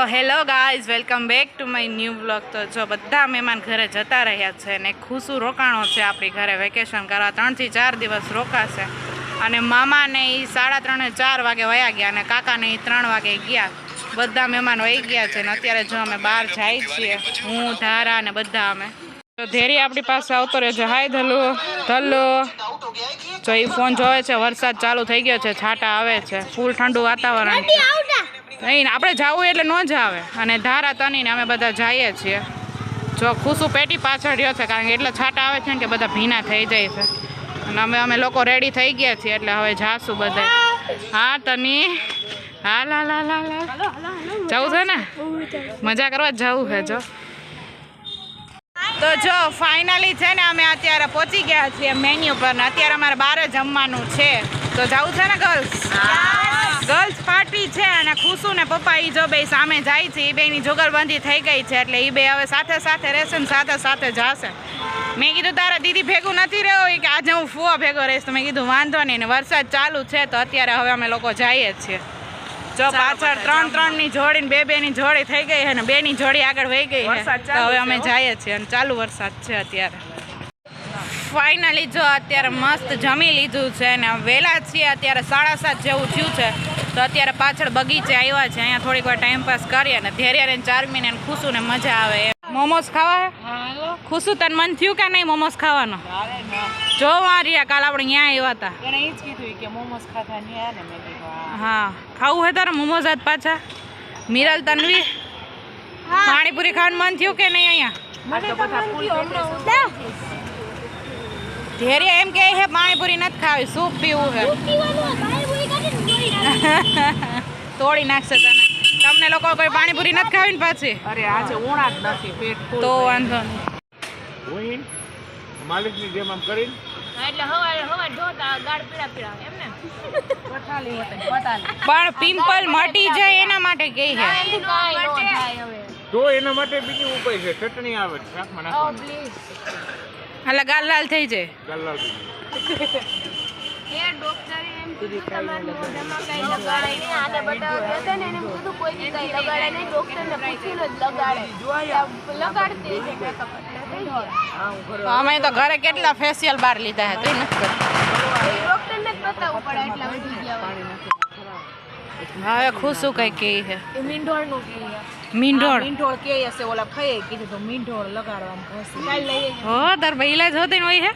So hello guys, welcome back to my new blog તો જો બધા મહેમાન ઘરે જતા રહ્યા છે ને ખુશું રોકાણો છે આપણી ઘરે વેકેશન કરવા. ત્રણથી ચાર દિવસ રોકાશે. અને મામાને એ સાડા ત્રણે ચાર વાગે વયા ગયા અને કાકાને એ ત્રણ વાગે ગયા. બધા મહેમાન વહી ગયા છે ને અત્યારે જો અમે બહાર જાય છીએ, હું, ધારા અને બધા અમે. તો ધેરી આપણી પાસે આવતો રહ્યો છે. હાય ધલો ધલો જો એ ફોન જોવે છે, વરસાદ ચાલુ થઈ ગયો છે, છાંટા આવે છે. ફૂલ ઠંડુ વાતાવરણ છે. નહીં આપણે જવું એટલે ન જ આવે. અને ધારા તનીને અમે બધા જઈએ છીએ. જો ખુશું પેટી પાછળ રહ્યો છે કારણ કે એટલા છાંટા આવે છે ને કે બધા ભીના થઈ જાય છે. અને અમે અમે લોકો રેડી થઈ ગયા છીએ એટલે હવે જાશું બધા. હા તની? હાલ હાલ હાલ હાલ લા જવું છે ને? મજા કરવા જવું છે જો. તો જો ફાઇનલી છે ને અમે અત્યારે પહોંચી ગયા છીએ મેન્યુ પર ને અત્યારે અમારે બારે જમવાનું છે. તો જવું છે ને ગર્લ્સ ગર્લ્સ પાર્ટી છે અને ખુશુ ને પપ્પા એ જો બે સામે જાય છે એ બેની જુગલબંધી થઈ ગઈ છે એટલે એ બે હવે સાથે સાથે રહેશે ને સાથે સાથે જશે. મેં કીધું તારા દીદી ભેગું નથી રહ્યો એ કે આજે હું ફુવા ભેગો રહીશ. તો મેં કીધું વાંધો નહીં ને વરસાદ ચાલુ છે તો અત્યારે હવે અમે લોકો જઈએ છીએ. જો પાછળ ત્રણ ત્રણની જોડી ને બે બે ની જોડી થઈ ગઈ છે ને બે ની જોડી આગળ વહી ગઈ છે હવે અમે જઈએ છીએ અને ચાલુ વરસાદ છે અત્યારે. ફાઇનલી જો અત્યારે મસ્ત જમી લીધું છે ને વહેલા છીએ અત્યારે સાડા સાત જેવું થયું છે. તો અત્યારે પાછળ બગીચે આવ્યા છે. અહીંયા થોડીક વાર ટાઈમ પાસ કરીએ અને ધેરિયા ને ચારમી ને ખુશું ને મજા આવે મોમોસ ખાવા? હે? ખુશું તને મન થયું કે નહીં મોમોસ ખાવાનું? જો રહ્યા કાલ આપણે અહીંયા આવ્યા હતા. હા ખાવું હે તારે મોમોસ આજ પાછા? મિરલ તનવી પાણીપુરી ખાવાનું મન થયું કે નહીં અહીંયા? ધેરિયા એમ કે પાણીપુરી નથી ખાવી સૂપ પીવું છે તોડી નાખશે તને. તમને લોકો કોઈ પાણીપુરી નથી ખાવી ને પાછી? અરે આજે ઉણા જ નથી પેટ ફૂલ તો વાંધો નહીં. માલિકની જેમ આમ કરીને? પણ પિમ્પલ મટી જાય એના માટે કે છે. તો એના માટે બીજી ઉપાય છે ચટણી આવે છે શાકમાં ઓ નાખવાની. પ્લીઝ એટલે ગાલ લાલ થઈ જાય. ગાલ એ અમે તો ઘરે કેટલા ફેશિયલ બાર લીધા હતા. હવે ખુશું કઈ કહે છે? મીંઢોળનું મીંઢોળ. મીંઢોળ કે હશે ઓલા ખાઈએ કીધું તો મીંઢોળ લગાડવાનું હો તાર ભાઈલા જ હોતી હોય છે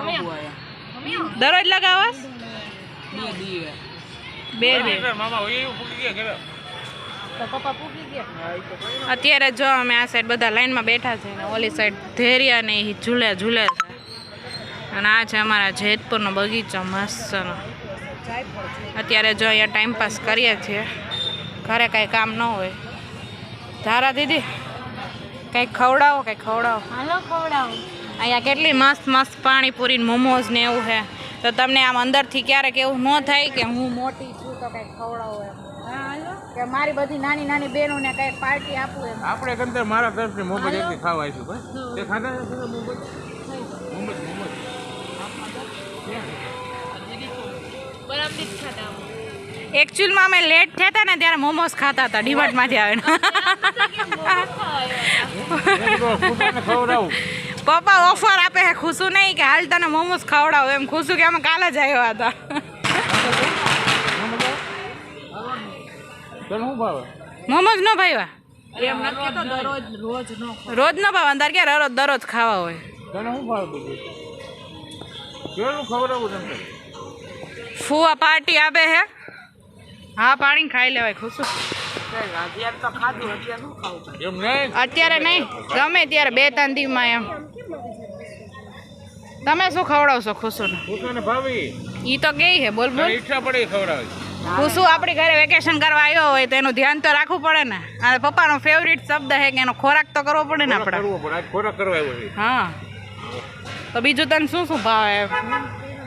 આયા દરરોજ લગાવસ? અત્યારે જો અમે આ સાઈડ બધા લાઈનમાં બેઠા છે ને ઓલી સાઈડ ધેરિયા ને ઝૂલ્યા ઝૂલે ઝૂલે છે. અને આ છે અમારા જેતપુરનો બગીચો મસ્તનો. અત્યારે જો અહીંયા ટાઈમ પાસ કરીએ છીએ. ઘરે કાંઈ કામ ન હોય. ધારા દીદી કંઈક ખવડાવો કંઈક ખવડાવો? હાલો ખવડાવો. અહીંયા કેટલી મસ્ત મસ્ત પાણીપુરી મોમોઝ ને એવું છે. તો તમને આમ અંદરથી ક્યારેક એવું ન થાય કે હું મોટી છું તો કંઈક ખવડાવો એમ. કે મારી બધી નાની નાની બહેનોને કંઈક પાર્ટી આપું એમ. આપણે કંદર મારા તરફથી મોમજ એકથી ખાવા આવીશું ભાઈ. તે ખાધા છે એકચ્યુઅલમાં અમે લેટ થયા હતા ને ત્યારે મોમોસ ખાતા હતા ડીમાર્ટમાંથી આવીને. પપ્પા ઓફર આપે છે ખુશું નહીં કે હાલ તને મોમોસ ખવડાવો એમ ખુશું કે અમે કાલે જ આવ્યા હતા. મોમોઝ ન ભાઈવા રોજ નો ન ભાવ અંદર કે રોજ દરરોજ ખાવા હોય? ફુવા પાર્ટી આપે છે. હા પાણી ખાઈ લેવાય ખુશું. અત્યારે તો ખાધું અત્યારે શું ખાવું પડે. એમ નહીં? ગમે ત્યારે બે ત્રણ દીમાં એમ. તમે શું ખવડાવશો ખુશુને ફૂટાને એ ઈ તો ગઈ હે બોલ બોલ. ઈચ્છા પડે ખવડાવે. ખુશુ આપણી ઘરે વેકેશન કરવા આવ્યો હોય તો એનું ધ્યાન તો રાખવું પડે ને. અને પપ્પાનો ફેવરિટ શબ્દ હે કે એનો ખોરાક તો કરવો પડે ને આપણે. કરવો પડે. આજ ખોરાક કરવા આવ્યો છે. હા. તો બીજું તને શું શું ભાવે?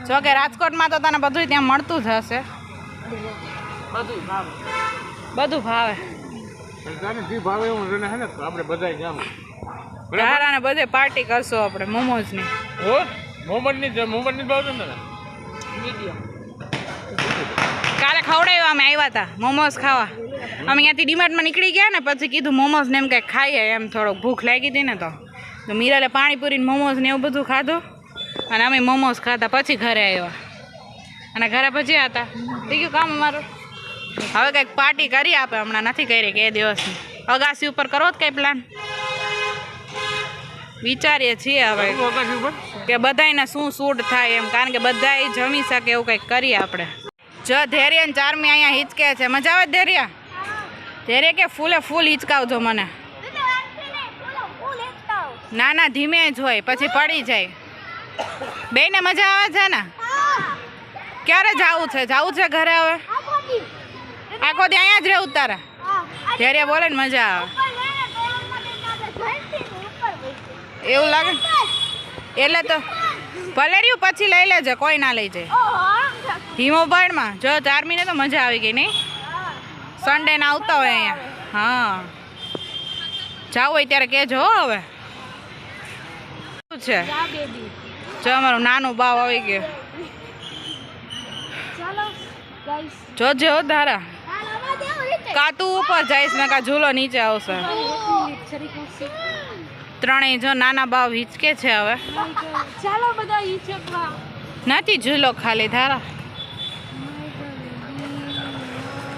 જો કે રાજકોટમાં તો તને બધું ત્યાં મળતું જ હશે. બધું ભાવ. બધું ભાવે. ભાવે હે આપણે બધા બધે પાર્ટી કરશું આપણે મોમોઝની હો? મોમડની જ ભાવ છે ને? મીડિયમ. કાલે ખવડાવ્યા અમે આવ્યા હતા મોમોઝ ખાવા. અમે અહીંયાથી ડીમાર્ટમાં નીકળી ગયા ને પછી કીધું મોમોઝ ને એમ કંઈક ખાઈએ એમ થોડોક ભૂખ લાગી હતી ને તો. તો મીરાલે પાણીપુરી ને મોમોઝ ને એવું બધું ખાધું. અને અમે મોમોઝ ખાધા પછી ઘરે આવ્યા. અને ઘરે પછી હતા. થઈ ગયું કામ અમારું? હવે કંઈક પાર્ટી કરી આપે હમણાં નથી કરી કે એ દિવસની. અગાસી ઉપર કરો જ કંઈ પ્લાન વિચારીએ છીએ હવે. અગાસી ઉપર? કે બધાયને શું સૂટ થાય એમ, કારણ કે બધાય જમી શકે એવું કંઈક કરીએ આપણે. જો ધૈર્ય ને ચારમી અહીંયા હિચકે છે. મજા આવે ધૈર્ય? ધૈર્ય કે ફૂલે ફૂલ હિચકાવજો મને. ના ના ધીમે જ હોય, પછી પડી જાય. બેને મજા આવે છે ને? ક્યારે જવું છે? જાવું છે ઘરે હવે? આખો ત્યાં અહીંયા જ રહેવું તારે ધૈર્ય બોલે ને મજા આવે. એવું લાગે? એટલે તો ભલે રહ્યું પછી લઈ લેજે કોઈ ના લઈ જાય. હિમો બાળમાં. જો ચાર મહિને તો મજા આવી ગઈ નહીં? સન્ડે ના આવતા હોય અહીંયા. હા. જાવ હોય ત્યારે કહેજો હો હવે. શું છે? જો અમારું નાનું બાવ આવી ગયું. જોજે હો ધારા. કા તું ઉપર જઈશ ને કા ઝૂલો નીચે આવશે. ત્રણેય જો નાના બાવ હિચકે છે હવે. ચાલો બધા ઈચ્છકવા નથી ઝૂલો ખાલી ધારા.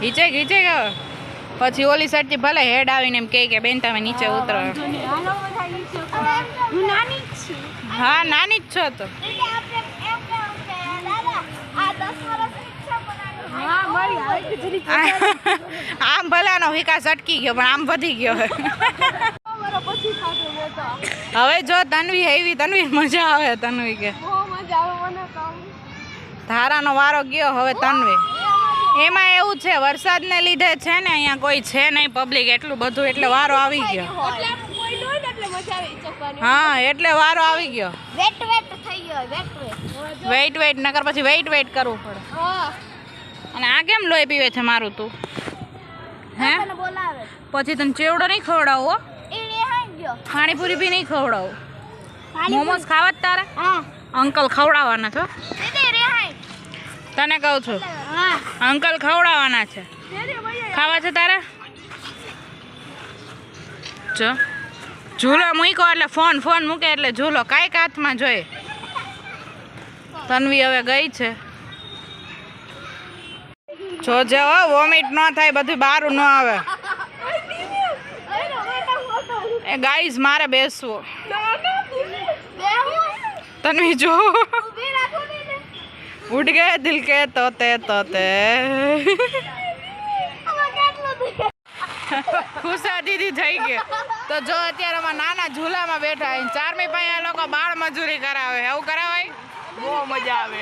હિચે હિચે ગયો પછી ઓલી સાઈડથી ભલે હેડ આવીને એમ કહે કે બેન તમે નીચે ઉતરો. હું નાની જ છું. હા નાની જ છો તો. આમ ભલાનો વિકાસ અટકી ગયો પણ આમ વધી ગયો. હવે જો તન્વી આવી તન્વી મજા આવે તન્વી કે. ધારાનો વારો ગયો હવે તન્વી. એમાં એવું છે વરસાદને લીધે છે ને અહીંયા કોઈ છે નહીં પબ્લિક એટલું બધું એટલે વારો આવી ગયો. હા એટલે વારો આવી ગયો. વેટ વેટ થઈ ગયો વેટ વેટ નકર પછી વેઇટ વેઇટ કરવું પડે. અને આ કેમ લોહી પીવે છે મારું તું? હે? પછી તને ચેવડો નહીં ખવડાવો પાણીપુરી બી નહીં ખવડાવું. મોમોસ ખાવા જ તારે? હા. અંકલ ખવડાવવાના છો? તને કહું છું. હા. અંકલ ખવડાવવાના છે. ખાવા છે તારે? જો. ઝૂલો મૂક્યો એટલે ફોન ફોન મૂકે એટલે ઝૂલો. કાંઈક હાથમાં જોઈએ. તન્વી હવે ગઈ છે. જોજે હો વોમિટ ન થાય બધું બહાર ન આવે. એ ગાઈઝ મારે બેસવું. તન્વી જો. ઉઠ ગયે દિલ કે તોતે તોતે ખુશા દીદી થઈ ગઈ. તો જો અત્યારે અમારા નાના ઝૂલામાં બેઠા ચારમી પાસે આ લોકો બાળ મજૂરી કરાવે. એવું કરાવાય? બહુ મજા આવે.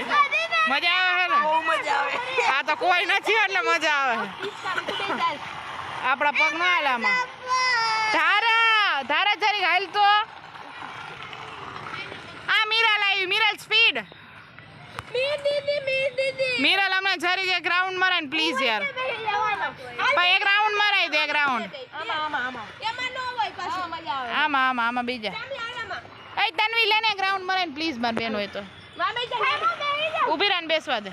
મજા આવે ને? બહુ મજા આવે. આ તો કોઈ નથી એટલે મજા આવે. આપણા પગ ન હાલામાં ધારા જરીક હાલ તો આ મીરાલ આવી મીરાલ સ્પીડ મીરાલ હમણાં જરી એક રાઉન્ડ મરાય ને પ્લીઝ યાર. ભાઈ એક રાઉન્ડ મરાય દે એક રાઉન્ડ આમાં આમાં આમાં. બીજા. એ તન્વી લેને એક રાઉન્ડ મરાય ને પ્લીઝ માર બેન હોય તો. ઊભી રહીને બેસવા દે.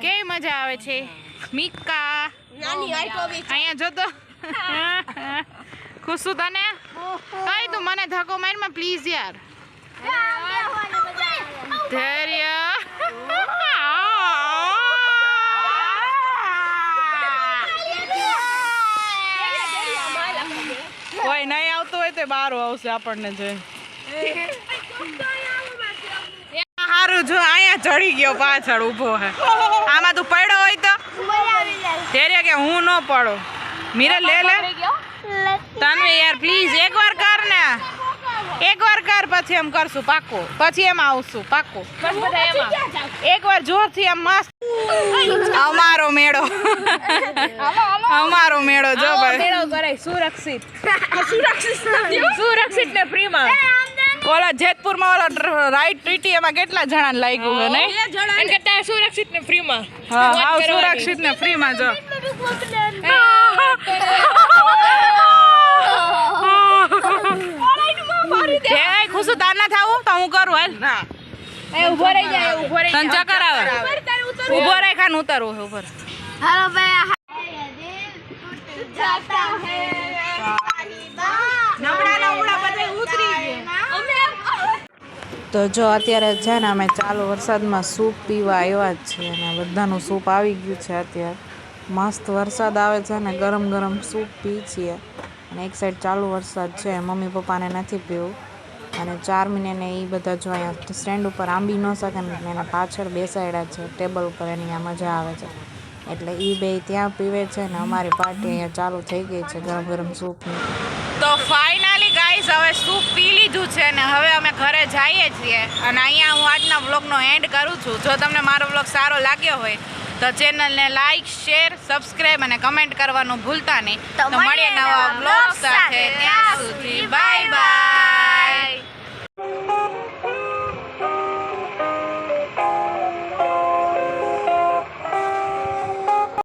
કેવી મજા આવે છે? મિકા. અહીંયા જો તો. ખુશું તને કઈ તું મને ધક્કો મારમાં પ્લીઝ યાર. ધૈર્ય. કોઈ નહીં આવતું હોય તો બહાર આવશે આપણને જે સારું જો અહીંયા ચડી ગયો પાછળ ઊભો હે. આમાં તું પડ્યો હોય તો? ધૈર્ય કે હું ન પડો. મીરા, લે લે. તન્વી યાર પ્લીઝ એકવાર કર ને એકવાર કર પછી એમ કરશું પાક્કું પછી એમ આવશું પાક્કું એકવાર જોરથી એમ મસ્ત અમારો મેળો અમારો મેળો જો ભાઈ મેળો કરાય સુરક્ષિત સુરક્ષિત ને ફ્રીમાં ઓલા જેતપુરમાં ઓલા રાઈટ ટ્રીટી એમાં કેટલા જણા લાગ્યું હે નહીં કરતા સુરક્ષિત ને ફ્રીમાં હા સુરક્ષિત ને ફ્રીમાં જો હું શું તાર ના થાવું તો હું કરું હાલ. એ ઊભો રહી જાય ઊભો રહી તન ચક્કર આવે ઊભો રહી ખાન ઉતરું ઊભો હાલો ભાઈ જાતા હે. નબળા નબળા બધે તો જો અત્યારે છે ને અમે ચાલુ વરસાદમાં સૂપ પીવા આવ્યા જ છીએ અને બધાનું સૂપ આવી ગયું છે અત્યારે. મસ્ત વરસાદ આવે છે ને ગરમ ગરમ સૂપ પી છીએ. અને એક સાઈડ ચાલુ વરસાદ છે મમ્મી પપ્પાને નથી પીવું. અને ચાર મહિનાને એ બધા જો અહીંયા સ્ટેન્ડ ઉપર આંબી ન શકે ને એના પાછળ બેસાડ્યા છે. ટેબલ ઉપર એની આ મજા આવે છે. એટલે એ બે ત્યાં પીવે છે ને અમારી પાર્ટી અહીંયા ચાલુ થઈ ગઈ છે ગરમ ગરમ સૂપની. તો ફાઇનલી ગાઈઝ હવે સૂપ પી લીધું છે ને હવે અમે ઘરે જઈએ છીએ. અને અહીંયા હું આજના વ્લોગનો એન્ડ કરું છું. જો તમને મારો વ્લોગ સારો લાગ્યો હોય તો ચેનલને લાઈક શેર સબસ્ક્રાઇબ અને કમેન્ટ કરવાનું ભૂલતા નહીં. તો તો મળીએ નવા બ્લોગ સાથે. ત્યાં સુધી બાય બાય Oh!